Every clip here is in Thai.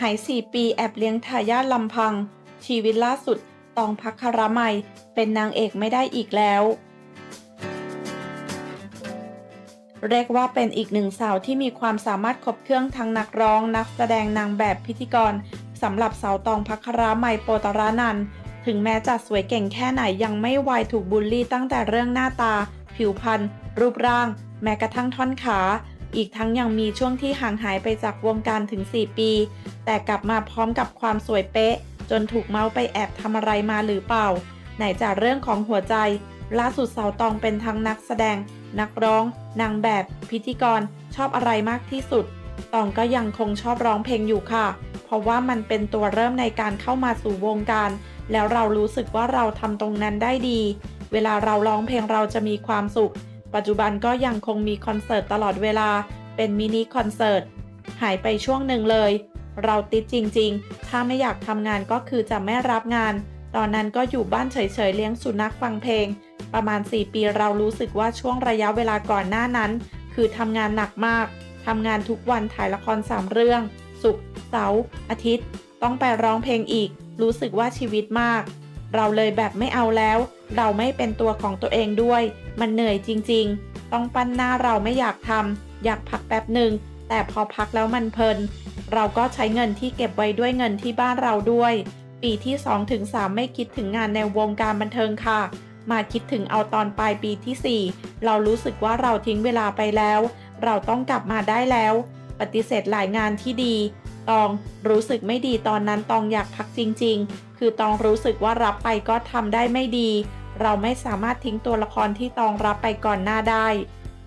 หายสี่ปีแอบเลี้ยงทายาทลำพัง ชีวิตล่าสุดตองพักคารมัยเป็นนางเอกไม่ได้อีกแล้ว เรียกว่าเป็นอีกหนึ่งสาวที่มีความสามารถครบเครื่องทั้งนักร้อง นักแสดงนางแบบพิธีกรสำหรับสาวตองพักครามัยโปตรานันถึงแม้จะสวยเก่งแค่ไหนยังไม่วายถูกบูลลี่ตั้งแต่เรื่องหน้าตา ผิวพรรณรูปร่าง แม้กระทั่งท่อนขา อีกทั้งยังมีช่วงที่ห่างหายไปจากวงการถึง 4 ปี แต่กลับมาพร้อมกับความสวยเป๊ะ จนถูกเมาส์ไปแอบทำอะไรมาหรือเปล่า ไหนจากเรื่องของหัวใจ ล่าสุดสาวตองเป็นทั้งนักแสดง นักร้อง นางแบบ พิธีกร ชอบอะไรมากที่สุด ตองก็ยังคงชอบร้องเพลงอยู่ค่ะ เพราะว่ามันเป็นตัวเริ่มในการเข้ามาสู่วงการ แล้วเรารู้สึกว่าเราทำตรงนั้นได้ดี เวลาเราร้องเพลงเราจะมีความสุข ปัจจุบันก็ยังคงมีคอนเสิร์ตตลอดเวลา เป็นมินิคอนเสิร์ต หายไปช่วงหนึ่งเลย เราติดจริงๆ ถ้าไม่อยากทำงานก็คือจะไม่รับงาน ตอนนั้นก็อยู่บ้านเฉยๆ เลี้ยงสุนัขฟังเพลง ประมาณ 4 ปีเรารู้สึกว่าช่วงระยะเวลาก่อนหน้านั้น คือทำงานหนักมาก ทำงานทุกวันถ่ายละคร3เรื่องศุกเสาร์อาทิตย์ ต้องไปร้องเพลงอีก รู้สึกว่าชีวิตมาก เราเลยแบบไม่เอาแล้ว เราไม่เป็นตัวของตัวเองด้วย มันเหนื่อยจริงๆ ต้องปั้นหน้าเราไม่อยากทำอยากพักแป๊บหนึ่งแต่พอพักแล้วมันเพลิน เราก็ใช้เงินที่เก็บไว้ด้วยเงินที่บ้านเราด้วย ปีที่ 2-3ไม่คิดถึงงานในวงการบันเทิงค่ะ มาคิดถึงเอาตอนปลายปีที่ 4 เรารู้สึกว่าเราทิ้งเวลาไปแล้ว เราต้องกลับมาได้แล้ว ปฏิเสธหลายงานที่ดีตองรู้สึกไม่ดีตอนนั้นตองอยากพักจริง ๆ คือตองรู้สึกว่ารับไปก็ทำได้ไม่ดี เราไม่สามารถทิ้งตัวละครที่ตองรับไปก่อนหน้าได้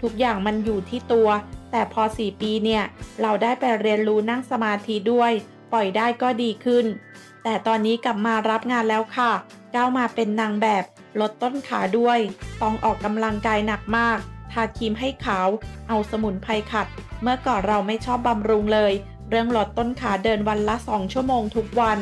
ทุกอย่างมันอยู่ที่ตัว แต่พอ 4 ปีเนี่ย เราได้ไปเรียนรู้นั่งสมาธิด้วย ปล่อยได้ก็ดีขึ้น แต่ตอนนี้กลับมารับงานแล้วค่ะ ก้าวมาเป็นนางแบบลดต้นขาด้วย ต้องออกกำลังกายหนักมาก ทาครีมให้ขาว เอาสมุนไพรขัด เมื่อก่อนเราไม่ชอบบำรุงเลย เรื่องลดต้นขาเดินวันละ 2 ชั่วโมงทุกวัน